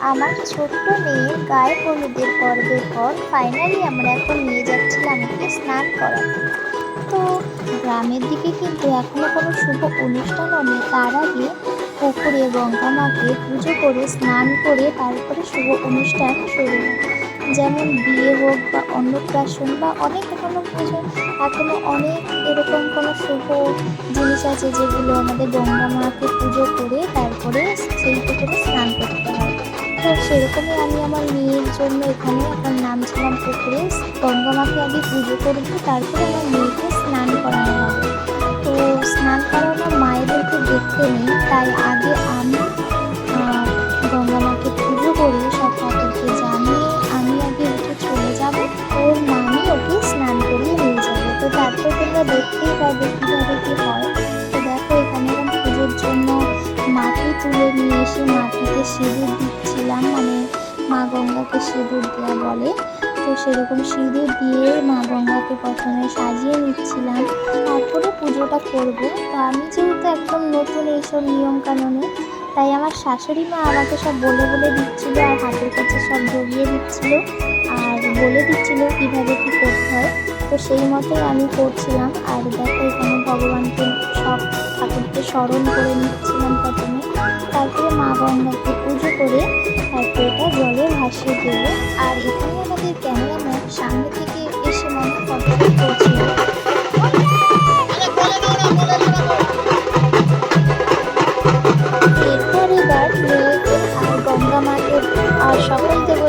আমার ছোট্ট মেয়ের গায়ে হলুদের পর্বের পর ফাইনালি আমরা এখন নিয়ে যাচ্ছিলাম ওকে স্নান করাতে। তো গ্রামের দিকে কিন্তু এখনও কোনো শুভ অনুষ্ঠানও নেই তার আগে পুকুরে গঙ্গা মাকে পুজো করে, স্নান করে তারপরে শুভ অনুষ্ঠান শুরু হয়। যেমন বিয়ে হোক বা অন্নপ্রাশন বা অনেক এখনও পুজো। এখনও অনেক এরকম কোনো শুভ জিনিস আছে যেগুলো আমাদের গঙ্গা মাকে পুজো করে তারপরে সেই পুকুরে স্নান করতে হয়। তো সেরকমই আমি আমার মেয়ের জন্য এখানে এখন নামছিলাম পুকুরে। গঙ্গা মাকে আগে পুজো করব তারপরে আমার মেয়েকে স্নান করানো হবে। তো স্নান করানো মায়েদেরকে দেখতে নেই তাই আগে আমি আহ, গঙ্গা মাকে পুজো করে সব ঠাকুরকে জানিয়ে আমি আগে উঠে চলে যাব। ওর মামি ওকে স্নান করিয়ে নিয়ে যাবে। তো তারপর তোমরা দেখতেই পাবে কীভাবে কী হয়। তুলে নিয়ে এসে মাটিতে সিঁদুর দিচ্ছিলাম মানে মা গঙ্গাকে সিঁদুর দেওয়া বলে। তো সেরকম সিঁদুর দিয়ে মা গঙ্গাকে প্রথমে সাজিয়ে নিচ্ছিলাম। তারপরে পুজোটা করব। তো আমি যেহেতু একদম নতুন এইসব নিয়ম কানুনে তাই আমার শাশুড়ি মা আমাকে সব বলে বলে দিচ্ছিল আর হাতের কাছে সব জড়িয়ে দিচ্ছিল আর বলে দিচ্ছিল কীভাবে কী করতে হয়। তো সেই মতোই আমি করছিলাম। আর দেখো এখানে ভগবানকে সব ঠাকুরকে স্মরণ করে প্রথমে তারপরে মা গঙ্গাকে পুজো করে তারপরে এটা জলে ভাসিয়ে দিল। আর এখানে আমাদের ক্যামেরাম্যান সামনে থেকে এসে মনে ফটো করছিল সকল দেবতাকে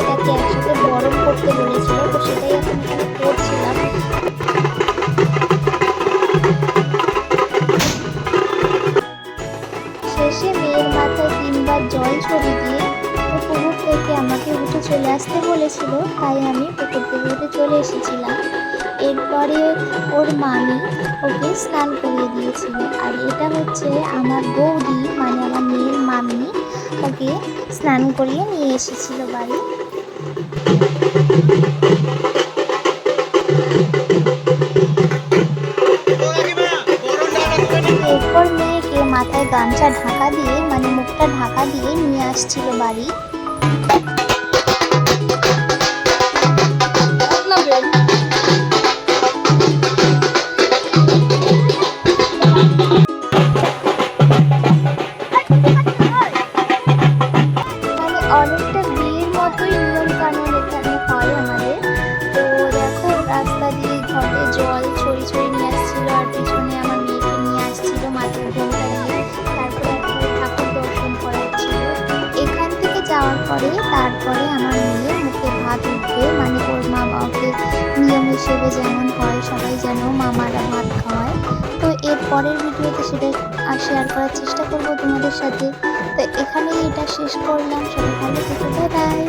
শেষে পাতা তিনবার জল ছড়িয়ে দিয়ে পুকুর থেকে আমাকে উঠে চলে আসতে বলেছিল, তাই আমি পুকুর থেকে উঠে চলে এসেছিলাম। এরপরে ওর মামি ওকে স্নান করিয়ে দিয়েছিল। আর এটা হচ্ছে আমার বৌদি মানে আমার মেয়ের মামি, ওকে স্নান করিয়ে নিয়ে এসেছিল বাড়ি। মাথায় গামছা ঢাকা দিয়ে মানে মুখটা ঢাকা দিয়ে নিয়ে আসছিল বাড়ি। পরে, তারপরে আমার মেয়ে মুখে ভাত উঠবে মানে ওর মা বাবাকে নিয়ম হিসেবে যেমন হয়, সবাই যেন মামারা ভাত খাওয়ায়। তো এর পরের ভিডিওতে সেটা শেয়ার করার চেষ্টা করব তোমাদের সাথে। তো এখানেই এটা শেষ করলাম। সবাই ভালো থেকো বাই